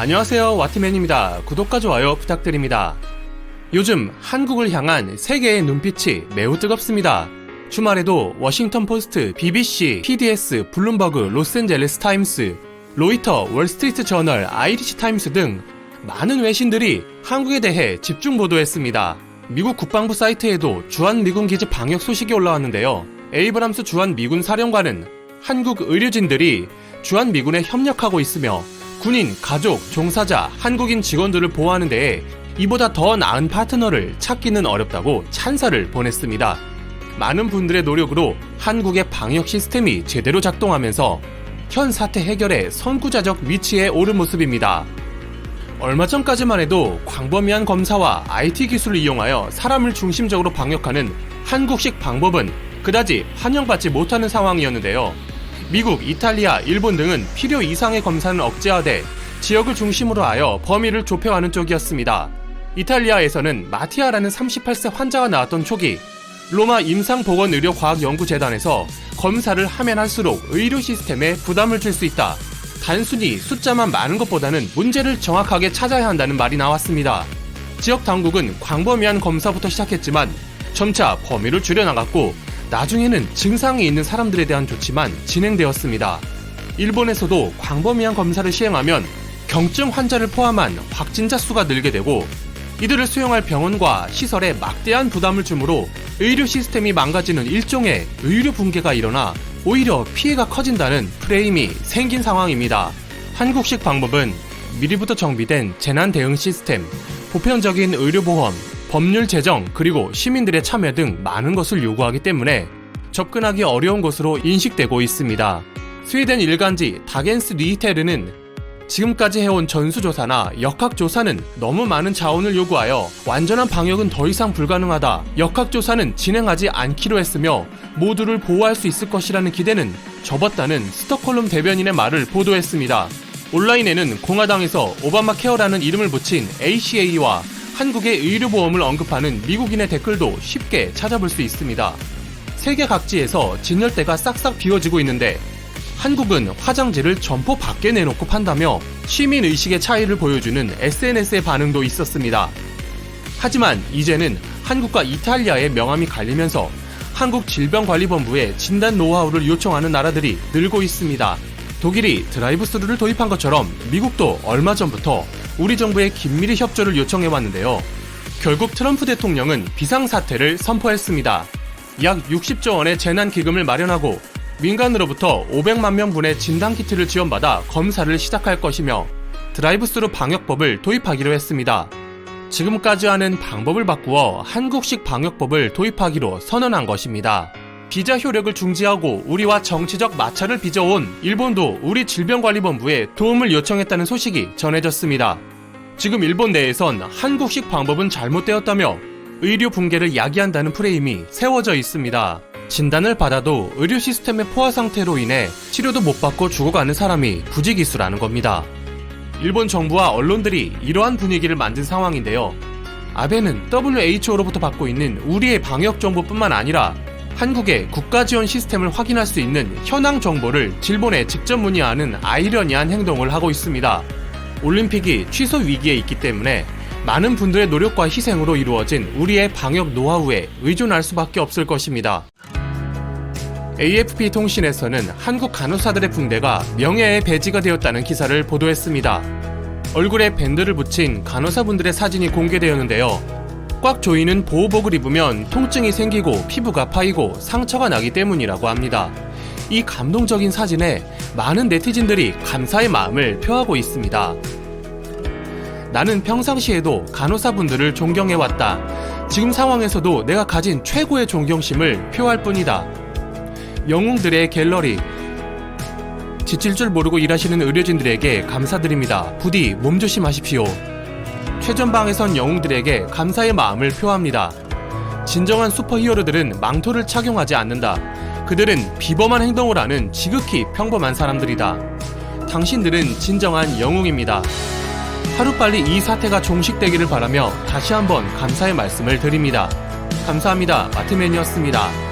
안녕하세요. 와트맨입니다. 구독과 좋아요 부탁드립니다. 요즘 한국을 향한 세계의 눈빛이 매우 뜨겁습니다. 주말에도 워싱턴 포스트, BBC, PDS, 블룸버그, 로스앤젤레스 타임스, 로이터, 월스트리트 저널, 아이리시 타임스 등 많은 외신들이 한국에 대해 집중 보도했습니다. 미국 국방부 사이트에도 주한 미군 기지 방역 소식이 올라왔는데요. 에이브람스 주한 미군 사령관은 한국 의료진들이 주한 미군에 협력하고 있으며 군인, 가족, 종사자, 한국인 직원들을 보호하는 데에 이보다 더 나은 파트너를 찾기는 어렵다고 찬사를 보냈습니다. 많은 분들의 노력으로 한국의 방역 시스템이 제대로 작동하면서 현 사태 해결에 선구자적 위치에 오른 모습입니다. 얼마 전까지만 해도 광범위한 검사와 IT 기술을 이용하여 사람을 중심적으로 방역하는 한국식 방법은 그다지 환영받지 못하는 상황이었는데요. 미국, 이탈리아, 일본 등은 필요 이상의 검사는 억제하되 지역을 중심으로 하여 범위를 좁혀가는 쪽이었습니다. 이탈리아에서는 마티아라는 38세 환자가 나왔던 초기 로마 임상보건의료과학연구재단에서 검사를 하면 할수록 의료 시스템에 부담을 줄 수 있다. 단순히 숫자만 많은 것보다는 문제를 정확하게 찾아야 한다는 말이 나왔습니다. 지역 당국은 광범위한 검사부터 시작했지만 점차 범위를 줄여나갔고 나중에는 증상이 있는 사람들에 대한 조치만 진행되었습니다. 일본에서도 광범위한 검사를 시행하면 경증 환자를 포함한 확진자 수가 늘게 되고 이들을 수용할 병원과 시설에 막대한 부담을 주므로 의료 시스템이 망가지는 일종의 의료 붕괴가 일어나 오히려 피해가 커진다는 프레임이 생긴 상황입니다. 한국식 방법은 미리부터 정비된 재난 대응 시스템, 보편적인 의료보험, 법률 제정, 그리고 시민들의 참여 등 많은 것을 요구하기 때문에 접근하기 어려운 것으로 인식되고 있습니다. 스웨덴 일간지 다겐스 리테르는 지금까지 해온 전수조사나 역학조사는 너무 많은 자원을 요구하여 완전한 방역은 더 이상 불가능하다. 역학조사는 진행하지 않기로 했으며 모두를 보호할 수 있을 것이라는 기대는 접었다는 스톡홀름 대변인의 말을 보도했습니다. 온라인에는 공화당에서 오바마 케어라는 이름을 붙인 ACA와 한국의 의료보험을 언급하는 미국인의 댓글도 쉽게 찾아볼 수 있습니다. 세계 각지에서 진열대가 싹싹 비워지고 있는데 한국은 화장지를 점포 밖에 내놓고 판다며 시민 의식의 차이를 보여주는 SNS의 반응도 있었습니다. 하지만 이제는 한국과 이탈리아의 명함이 갈리면서 한국 질병관리본부에 진단 노하우를 요청하는 나라들이 늘고 있습니다. 독일이 드라이브 스루를 도입한 것처럼 미국도 얼마 전부터 우리 정부에 긴밀히 협조를 요청해 왔는데요. 결국 트럼프 대통령은 비상사태를 선포했습니다. 약 60조 원의 재난기금을 마련하고 민간으로부터 500만 명분의 진단키트를 지원받아 검사를 시작할 것이며 드라이브 스루 방역법을 도입하기로 했습니다. 지금까지 하는 방법을 바꾸어 한국식 방역법을 도입하기로 선언한 것입니다. 비자 효력을 중지하고 우리와 정치적 마찰을 빚어온 일본도 우리 질병관리본부에 도움을 요청했다는 소식이 전해졌습니다. 지금 일본 내에선 한국식 방법은 잘못되었다며 의료 붕괴를 야기한다는 프레임이 세워져 있습니다. 진단을 받아도 의료 시스템의 포화 상태로 인해 치료도 못 받고 죽어가는 사람이 부지기수라는 겁니다. 일본 정부와 언론들이 이러한 분위기를 만든 상황인데요. 아베는 WHO로부터 받고 있는 우리의 방역 정보뿐만 아니라 한국의 국가 지원 시스템을 확인할 수 있는 현황 정보를 질본에 직접 문의하는 아이러니한 행동을 하고 있습니다. 올림픽이 취소 위기에 있기 때문에 많은 분들의 노력과 희생으로 이루어진 우리의 방역 노하우에 의존할 수밖에 없을 것입니다. AFP 통신에서는 한국 간호사들의 붕대가 명예의 배지가 되었다는 기사를 보도했습니다. 얼굴에 밴드를 붙인 간호사분들의 사진이 공개되었는데요. 꽉 조이는 보호복을 입으면 통증이 생기고 피부가 파이고 상처가 나기 때문이라고 합니다. 이 감동적인 사진에 많은 네티즌들이 감사의 마음을 표하고 있습니다. 나는 평상시에도 간호사분들을 존경해왔다. 지금 상황에서도 내가 가진 최고의 존경심을 표할 뿐이다. 영웅들의 갤러리. 지칠 줄 모르고 일하시는 의료진들에게 감사드립니다. 부디 몸조심하십시오. 최전방에선 영웅들에게 감사의 마음을 표합니다. 진정한 슈퍼히어로들은 망토를 착용하지 않는다. 그들은 비범한 행동을 하는 지극히 평범한 사람들이다. 당신들은 진정한 영웅입니다. 하루빨리 이 사태가 종식되기를 바라며 다시 한번 감사의 말씀을 드립니다. 감사합니다. 마트맨이었습니다.